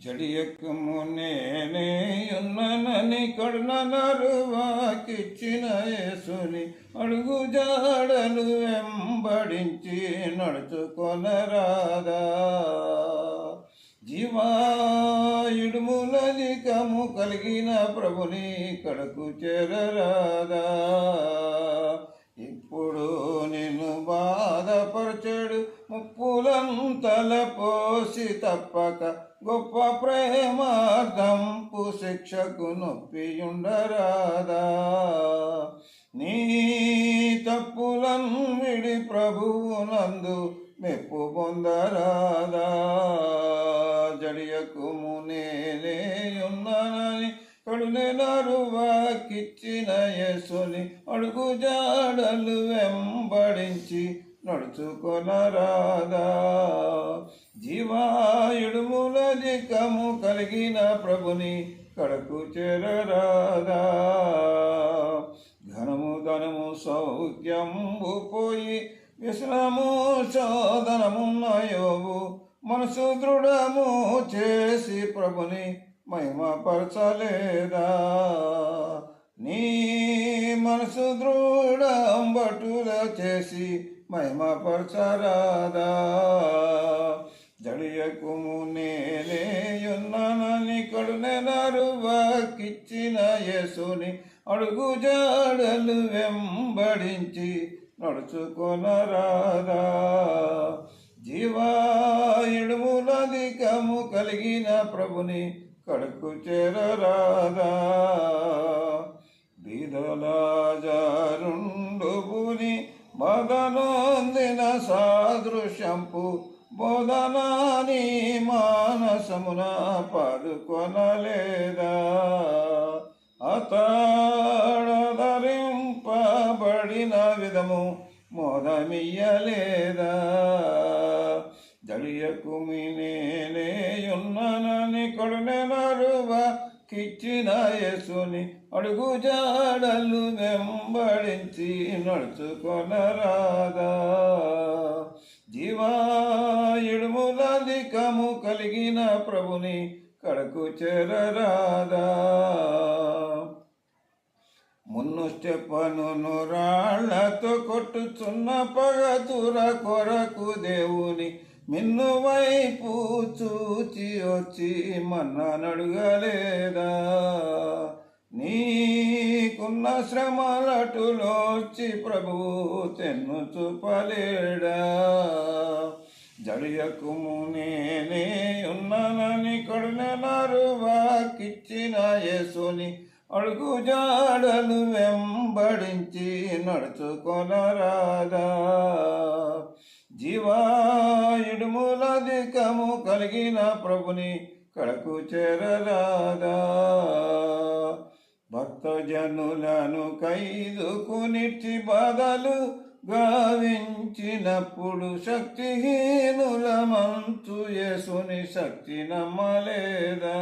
జడియకము నేనే ఉన్ననని కడునరువాకిచ్చిన యేసుని అడుగు జాడలు వెంబడించి నడుచుకొనరాదా జీవాయుడుములధికము కలిగిన ప్రభుని కడకు చేరరాదా ఇప్పుడు నిన్ను బాధపరచడు ముప్పులం పోసి తప్ప ప్రేమార్థంపు శిక్షకు నొప్పియుండరాదా. నీ తప్పులను విడి ప్రభువునందు మెప్పు పొందరాదా. జడియకు నేనే ఉన్నానని వాకిచ్చిన యసుని అడుగు జాడలు వెంబడించి నడుచుకొనరాగా జీవాయుడుములధికము కలిగిన ప్రభుని కడకు చెరరాగా ఘనము ధనము సౌఖ్యంబు పోయి వ్యసనము శోధనమున్నయోవు మనసు దృఢము చేసి ప్రభుని మహిమపరచలేదా. నీ మనసు దృఢంబటుల చేసి చేసి మహిమపరచరాదా. జడియకుము నేనేయున్నానని కడునెనరు వాకిచ్చిన యేసుని అడుగు జాడలు వెంబడించి నడుచుకొనరాదా. జీవాయుడుములధికము కలిగిన ప్రభుని కడుకు చేరరాదా. బీదలాజారుండు పుని బదనొందిన సాదృశ్యంపు బోధనాని మానసమున పడుకొనలేదా? అతడధరింపబడిన విధము మోదమియ్యలేదా? జడియకుమి నేనేయున్నానని కొడునెనరువ కిచ్చిన యేసుని అడుగు జాడలు వెంబడించి నడుచుకొనరాదా. జీవాయుడుములధికము కలిగిన ప్రభుని కడకు చెరరాదా. మున్ను స్టెప్పను రాళ్ళతో కొట్టుచున్న పగతుర కొరకు దేవుని మిన్ను వైపు చూచి వచ్చి మన్ననడుగలేదా? నీకున్న శ్రమలటులోచి ప్రభు తెన్ను చూపలేడా? జడియకుము నేనే ఉన్నానని కడునెనారు వాకిచ్చిన యేసుని అడుగు జాడలు వెంబడించి నడుచుకొనరాదా? జీవాయుడుములధికము కలిగిన ప్రభుని కడకు చేరరాదా. భక్తజనులను ఖైదుకునిచ్చి బాధలు గావించినప్పుడు శక్తిహీనుల మంచు యేసుని శక్తి నమ్మలేదా.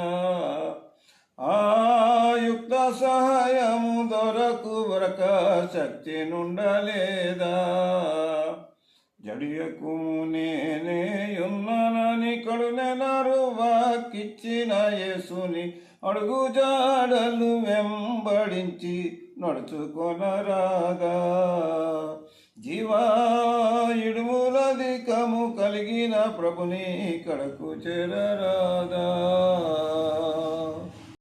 ఆయుక్త సహాయము దొరకు వరక శక్తి నుండలేదా. జడియకు నేనేయున్నానని కడునెనరు వాకిచ్చిన యేసుని అడుగు జాడలు వెంబడించి నడుచుకొనరాగా. జీవాయుడుములధికము కలిగిన ప్రభుని కడకు చేరరాగా